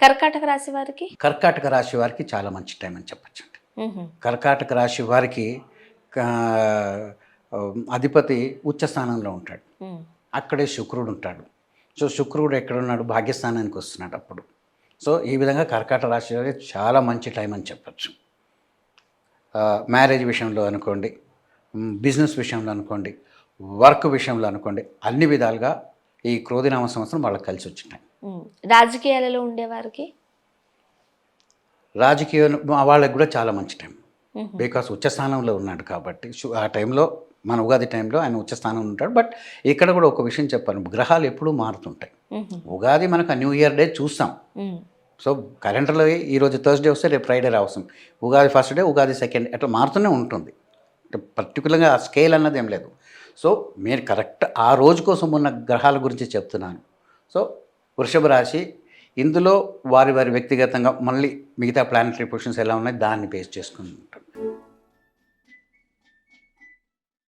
కర్కాటక రాశి వారికి? కర్కాటక రాశి వారికి చాలా మంచి టైం అని చెప్పచ్చు మ్మ్. కర్కాటక రాశి వారికి అధిపతి ఉచ్చ స్థానంలో ఉంటాడు. అక్కడే శుక్రుడు ఉంటాడు. సో శుక్రుడు ఎక్కడ ఉన్నాడు భాగ్యస్థానానికి వస్తున్నాడు అప్పుడు. సో ఈ విధంగా కర్కాటక రాశి వారికి చాలా మంచి టైం అని చెప్పచ్చు. మ్యారేజ్ విషయంలో అనుకోండి బిజినెస్ విషయంలో అనుకోండి వర్క్ విషయంలో అనుకోండి అన్ని విధాలుగా ఈ క్రోధినామ సంవత్సరం వాళ్ళకి కలిసి వచ్చినాయి. రాజకీయాలలో ఉండేవారికి? రాజకీయ వాళ్ళకి కూడా చాలా మంచి టైం. బికాస్ ఉచ్చస్థానంలో ఉన్నాడు కాబట్టి ఆ టైంలో మన ఉగాది టైంలో ఆయన ఉచ్చస్థానంలో ఉంటాడు. బట్ ఇక్కడ కూడా ఒక విషయం చెప్పాను గ్రహాలు ఎప్పుడూ మారుతుంటాయి. ఉగాది మనకు న్యూ ఇయర్ డే చూస్తాం. సో క్యాలెండర్లో ఈరోజు థర్స్డే వస్తే రేపు Friday రావసం Ugadi first day Ugadi second అట్లా మారుతూనే ఉంటుంది. పర్టికులర్గా ఆ స్కేల్ అన్నది ఏం లేదు. సో మీరు కరెక్ట్ ఆ రోజు కోసం ఉన్న గ్రహాల గురించి చెప్తున్నాను. సో వృషభ రాశి. ఇందులో వారి వారి వ్యక్తిగతంగా మళ్ళీ మిగతా ప్లానటరీ పొజిషన్స్ ఎలా ఉన్నాయి? దాన్ని బేస్ చేసుకుని